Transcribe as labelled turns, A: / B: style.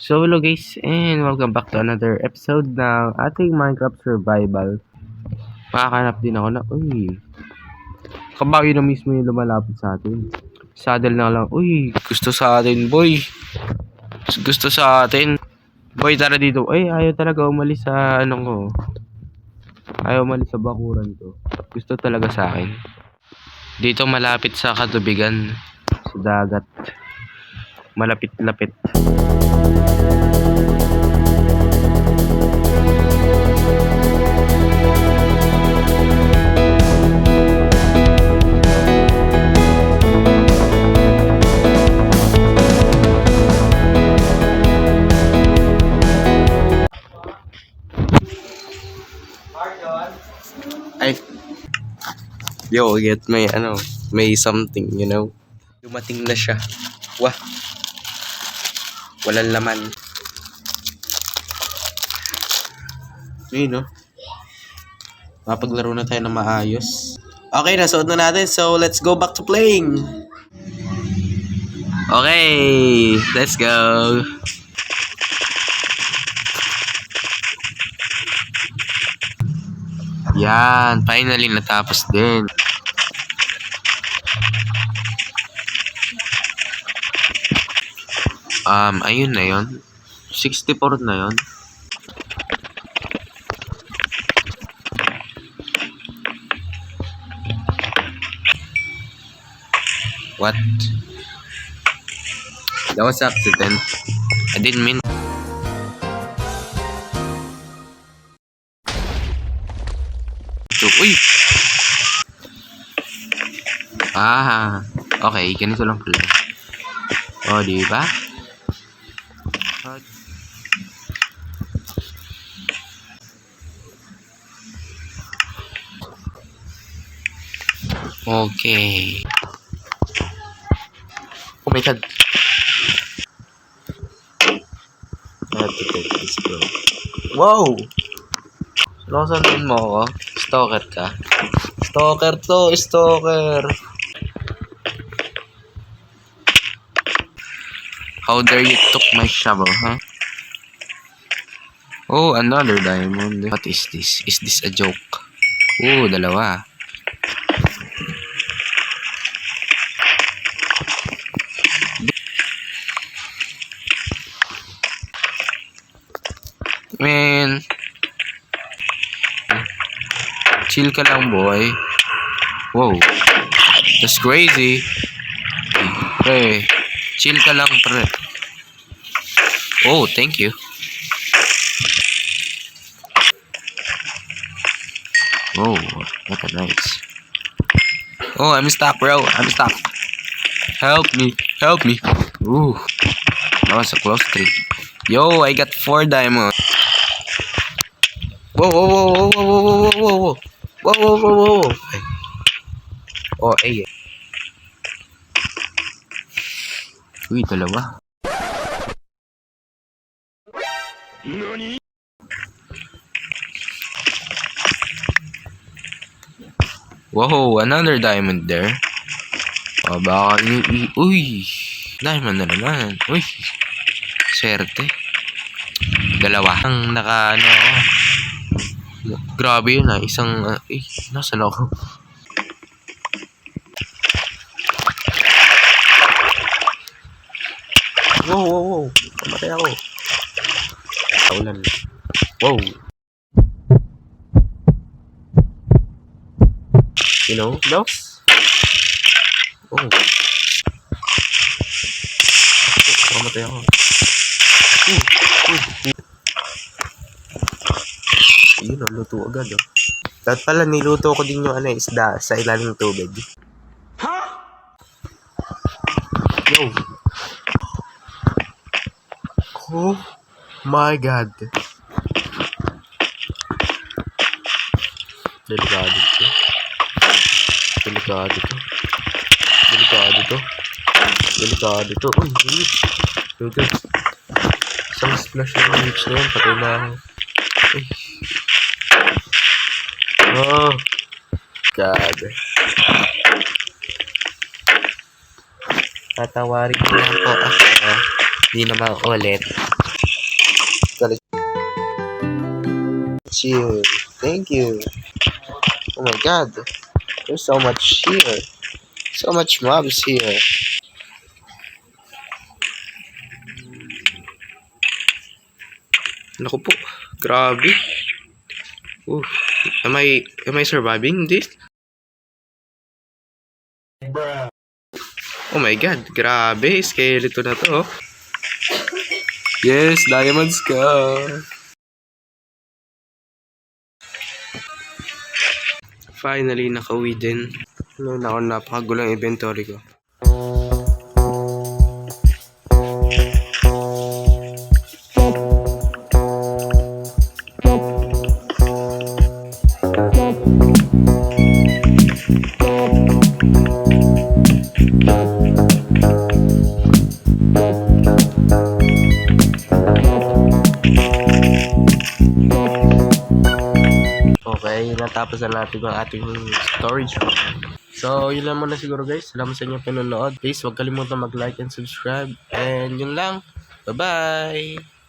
A: So hello guys and welcome back to another episode ng ating Minecraft Survival. Makakanap din ako na, uy, kabayo na mismo yung lumalapit sa atin. Saddle na lang, uy, gusto sa atin boy. Gusto sa atin. Boy, tara dito. Ay, ayaw talaga umalis sa ano ko. Ayaw umalis sa bakuran ko. Gusto talaga sa akin. Dito malapit sa katubigan. Sa dagat. Malapit-lapit. Ay. Yo, get may ano, may something, you know. Dumating na siya. Wah. Walang laman. Ayun, no? Mapaglaro na tayo ng maayos. Okay, nasuot na natin. So, let's go back to playing. Okay, let's go. Yan, finally natapos din. Um, ayun na yon 64 na yon What? That was accident. I didn't mean to. Uy! Ah, okay. Ganito lang pala. O, di ba? Okay. Oh my god. I have to take this bro. Wow! Sinasabihin mo ako? Stalker ka? Stalker to, stalker! How dare you took my shovel, huh? Oh, another diamond. What is this? Is this a joke? Oh, dalawa. Man. Chill ka lang, boy. Wow. That's crazy. Hey. Chill ka lang, pre. Oh, thank you. Oh, what a nice. Oh, I'm stuck, bro. I'm stuck. Help me. Help me. Ooh. That was a close trip. Yo, I got four diamonds. Whoa, whoa, whoa, whoa, whoa, whoa, whoa, whoa, whoa. Whoa, whoa, whoa, whoa. Oh, ay. Uy, dalawa. Wow, another diamond there. Oh, baka Uy! Diamond na naman. Uy! Swerte. Dalawa. Ang naka, ano, ako. Grabe yun ah. Isang, uh, eh, nasan ako? Wow, wow, wow. Kamatay ako. Kaulan. Wow. You know, Dogs? Oh. Kamatay ako. Yun, oh, luto agad, oh. Dapat pala, niluto ko din yung ano, isda sa ilalim ng tubig. Ha? Yo. Oh my God. Delikado to. Delikado to. Delikado to. Delikado to. Uy. Look at. Isang splash ng reach na yun. Patay na ako. Uy. Oh. God. Tatawarin ko lang po ako. Hindi na maulit.
B: Cheer. Thank you. Oh my god. There's so much here. So much mobs here.
A: Naku po. Grabe. Uh, am I, am I surviving this? Oh my god, grabe. Skeleton na to. Yes, diamonds ka. Finally, nakauwi din. Na ako, napakagulang inventory ko. Natapos na natin ang ating storage room. So, yun lang muna siguro guys. Salamat sa inyong panonood. Please, huwag kalimutan mag-like and subscribe. And yun lang. Bye-bye!